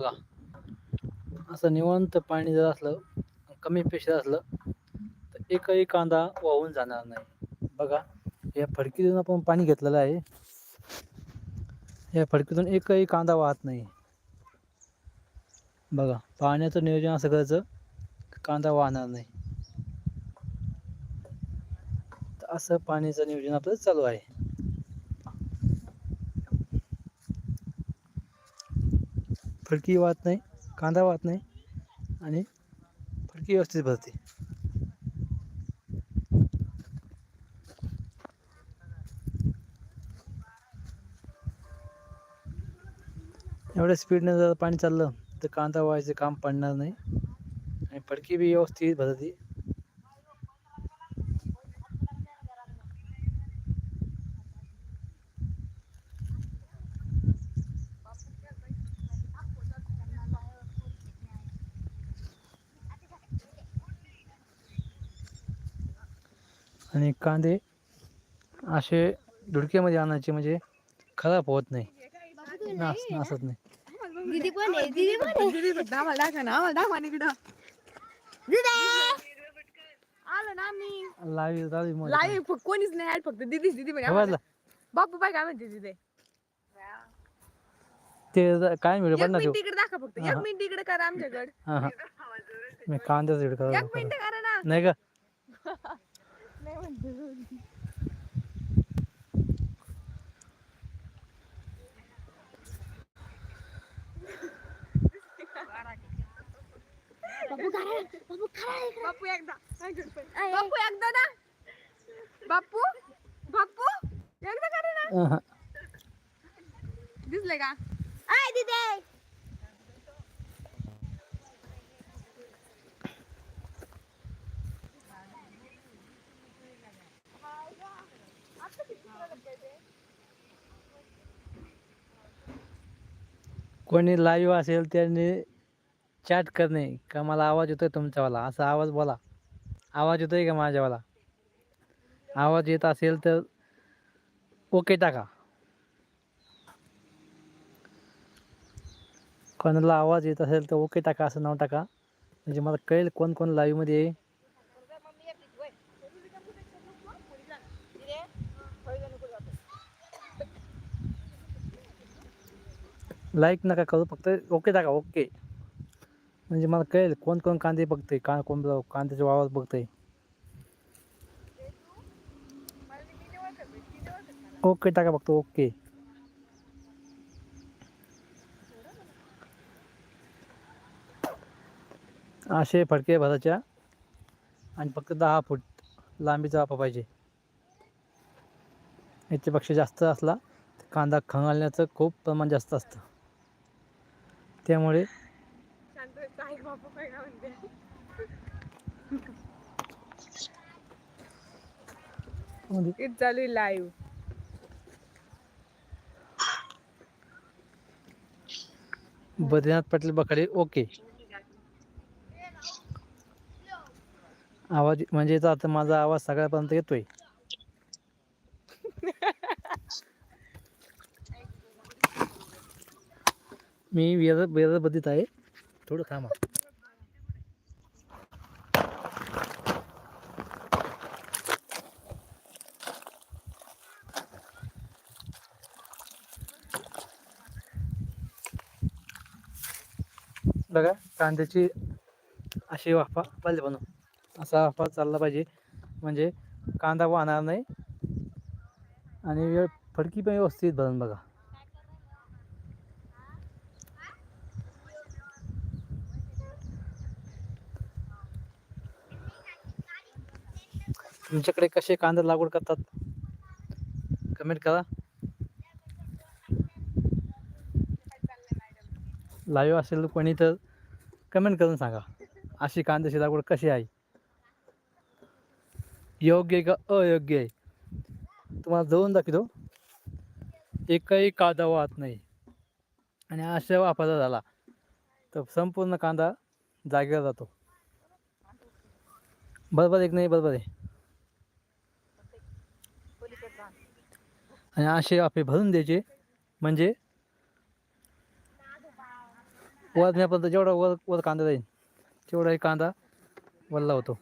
बघा. असं निवांत पाणी जर असलं कमी पेशर असलं तर एकही कांदा वाहून जाणार नाही. बघा या फडकीतून आपण पाणी घेतलेलं आहे. या फडकीतून एकही कांदा वाहत नाही. बघा पाण्याचं नियोजन असं करायचं कांदा वाहणार नाही. असं पाण्याचं नियोजन आपलं चालू आहे. फडकी वाहत नाही कांदा वाहत नाही आणि फडकी व्यवस्थित भरते. एवढ्या स्पीडने जर पाणी चाललं तर कांदा व्हायचं काम पडणार नाही आणि फडकी बी व्यवस्थित भरते. आणि कांदे असे धुडक्यामध्ये आणायचे म्हणजे खराब होत नाही. नास नासत नाही. दीदी पण आहे दीदी पण आहे. दीदी फक्त आम्हाला दाखवा ना आम्हाला दाखवा ना इकडं. आलो ना मी लाईव्ह कोणीच नाही फक्त दीदीच दीदी म्हणे ठेवायला आम्हाला. बापू बाय काय म्हणते तिथे? ते काय मिळेल पडणार इकडे दाखवा फक्त हा, एक. मिनिट इकडे करा आमच्याकडे. मी कांद्याच एक मिनिट करा ना. नाही का? नाही म्हणते बापू एकदा. काय करतोय? बापू. एकदा ना. बापू बापू एकदा करा ना. दिसले का? आय दीदी. कोणी लाईव्ह असेल त्याने चॅट करणे का मला आवाज येतोय तुमच्यावाला? असा आवाज बोला. आवाज येतोय का माझ्यावाला? आवाज येत असेल तर ओके टाका. कोणाला आवाज येत असेल तर ओके टाका असं नाव टाका. म्हणजे मला कळेल कोण कोण लाईव्हमध्ये लाईक नका करू फक्त ओके टाका ओके म्हणजे मला कळेल कोण कोण कांदे बघते का कोण ब- कांद्याचा वावर बघतंय. ओके टाका फक्त ओके असे फडके भराच्या आणि फक्त दहा फूट लांबीचा वापर पाहिजे. याच्यापेक्षा जास्त असला तर कांदा खंगालण्याचं खूप प्रमाण जास्त असतं त्यामुळे शांत व्हायचं. ऐक बापू काय काय म्हणते म्हणजे तेच चालू लाईव्ह बद्रीनाथ पाटील बकडे ओके. आवाज म्हणजे याचा आता माझा आवाज सगळ्यापर्यंत येतोय. मी वेर वेर आहे. थोडं थांबा. बघा कांद्याची अशी वाफा पाहिजे बनव असा वाफा चालला पाहिजे. म्हणजे कांदा वाहणार नाही. आणि वेळ फडकी पण व्यवस्थित भरून बघा. तुमच्याकडे कसे कांदा लागवड करतात? कमेंट करा. लाईव्ह असेल कोणी तर कमेंट करून सांगा. अशी कांद्याची लागवड कशी आहे? योग्य आहे का अयोग्य आहे? तुम्हाला जवळून दाखवतो. एकही कांदा वाहत नाही. आणि अशा वापरला झाला. तर संपूर्ण कांदा जागेवर जातो. बरोबर एक नाही? बरोबर आहे. आणि असे आपे भरून द्यायचे. म्हणजे वरण्यापर्यंत जेवढा वर वर कांदा जाईल तेवढाही कांदा वल्ला होतो.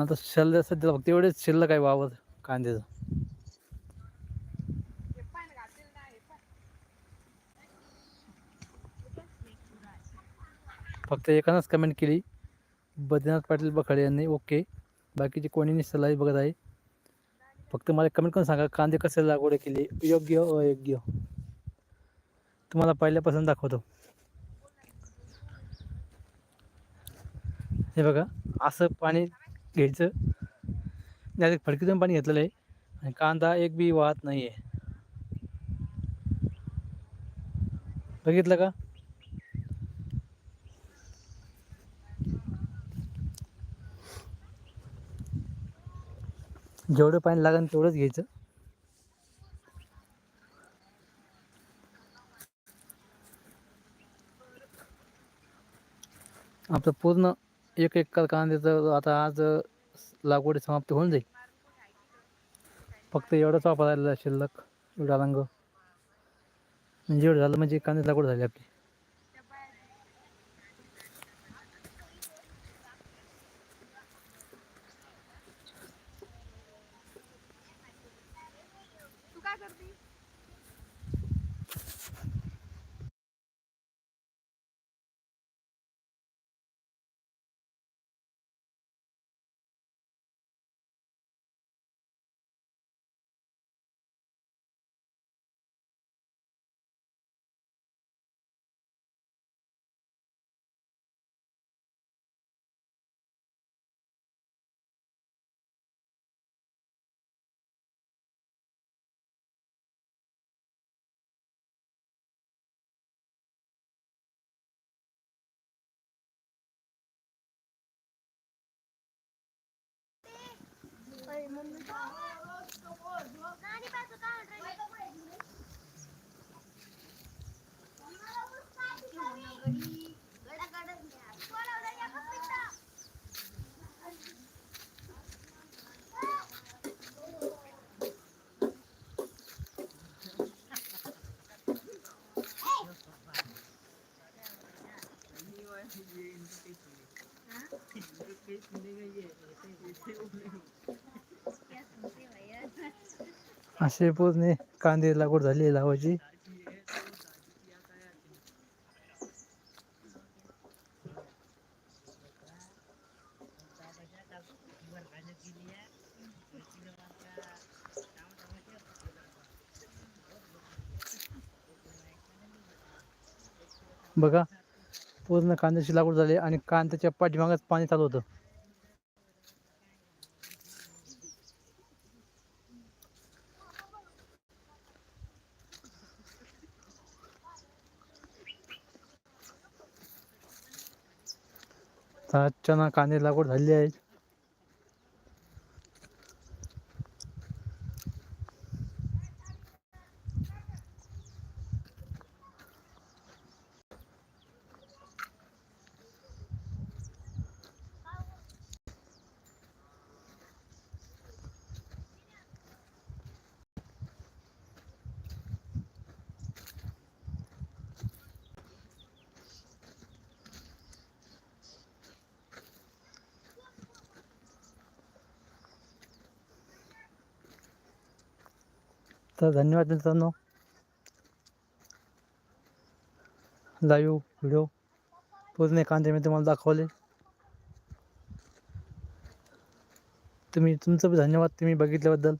आता शिल्लक सध्या फक्त एवढेच शिल्लक आहे वावर कांद्याचं. फक्त एकानंच कमेंट केली. बद्रीनाथ पाटील बखाडे यांनी ओके बाकीचे कोणी सल्लाही बघत आहे. फक्त मला कमेंट करून सांगा कांदे कसे लागवड केली? योग्य हो, अयोग्य हो? तुम्हाला पहिल्यापासून दाखवतो. हे बघा असं पाणी घ्यायचं. नाही फडकीतून पाणी घेतलेलं आहे आणि कांदा एक बी वाहत नाही आहे बघितलं का? जेवढं पाणी लागेल तेवढंच घ्यायचं. आपलं पूर्ण एक एकर कांद्याचं आता आज लागवड समाप्त होऊन जाईल. फक्त एवढंच वापरायला शिल्लक एवढा रंग. म्हणजे एवढं झालं म्हणजे कांद्याची लागवड झाली आपली. Huh? असे पूर्ण कांदे लागवड झाली लावायची. बघा पूर्ण कांद्याची लागवड झाली आणि कांद्याच्या पाठीमागच पाणी चालू होतं. तर अचानक कांदे लागवड झाली आहे. तर धन्यवाद मित्रांनो. लाईव्ह व्हिडिओ पूर्ण कांदे मी तुम्हाला दाखवले. तुम्ही तुमचं धन्यवाद तुम्ही बघितल्याबद्दल.